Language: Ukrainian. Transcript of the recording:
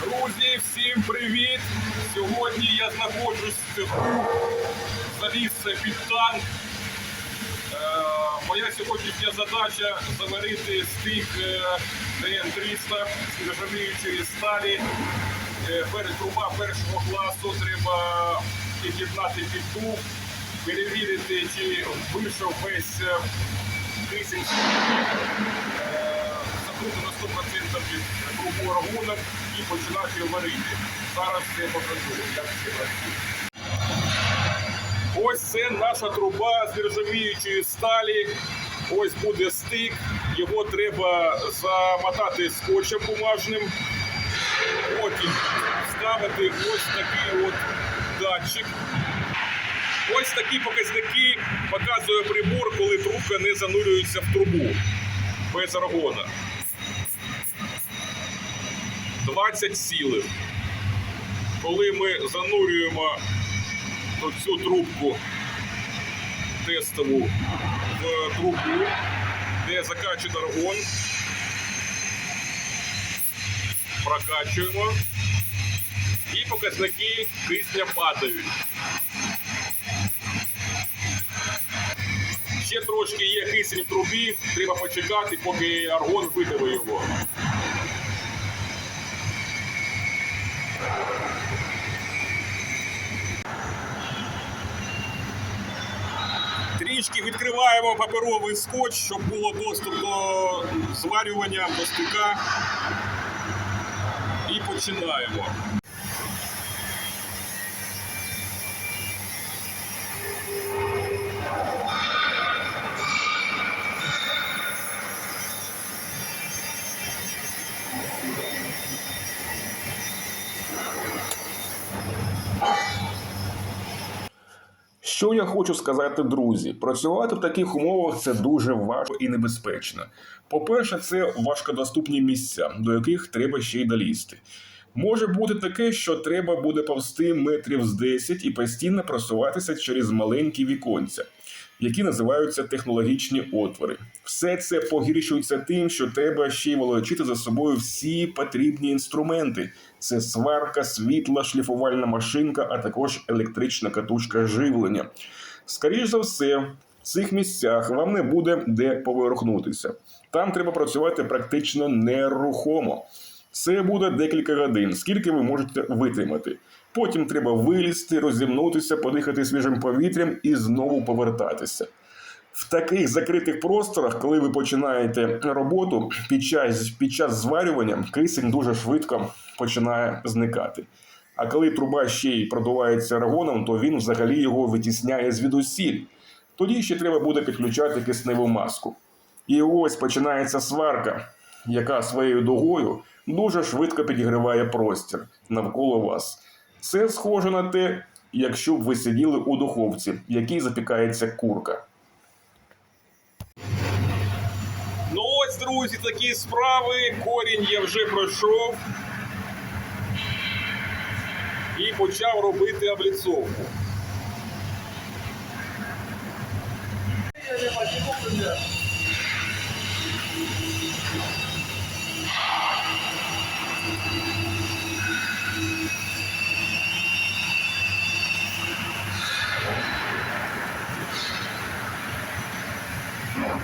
Друзі, всім привіт! Сьогодні я знаходжусь в під танк. Е, моя сьогоднішня задача заварити стик е, ДН-300 з нержавіючої сталі. Е, труба першого класу треба під'єднати піддув, перевірити, чи вийшов весь е, кисень на 100% під трубу рахунок і починати варити. Зараз це покажу, як це працює. Ось це наша труба з нержавіючої сталі. Ось буде стик. Його треба замотати скотчем бумажним. Потім ставити ось такий от датчик. Ось такі показники показує прибор, коли трубка не занурюється в трубу без аргона. 20 сілих. Коли ми занурюємо цю трубку тестову в трубу, де закачує аргон, прокачуємо і показники кисня падають. Ще трошки є кисень в трубі, треба почекати, поки аргон видавить його. Трішки відкриваємо паперовий скотч, щоб було доступ до зварювання до стика. І починаємо. Що я хочу сказати, друзі? Працювати в таких умовах це дуже важко і небезпечно. По-перше, це важкодоступні місця, до яких треба ще й долізти. Може бути таке, що треба буде повсти метрів з 10 і постійно просуватися через маленькі віконця, які називаються технологічні отвори. Все це погіршується тим, що треба ще й волочити за собою всі потрібні інструменти: це сварка, світла, шліфувальна машинка, а також електрична катушка живлення. Скоріше за все, в цих місцях вам не буде де поверхнутися. Там треба працювати практично нерухомо. Це буде декілька годин, скільки ви можете витримати. Потім треба вилізти, розімнутися, подихати свіжим повітрям і знову повертатися. В таких закритих просторах, коли ви починаєте роботу, під час, під час зварювання кисень дуже швидко починає зникати. А коли труба ще й продувається аргоном, то він взагалі його витісняє звідусіль. Тоді ще треба буде підключати кисневу маску. І ось починається сварка, яка своєю дугою дуже швидко підігріває простір навколо вас. Це схоже на те, якщо б ви сиділи у духовці, в якій запікається курка. Ну ось, друзі, такі справи. Корінь я вже пройшов і почав робити обліцовку.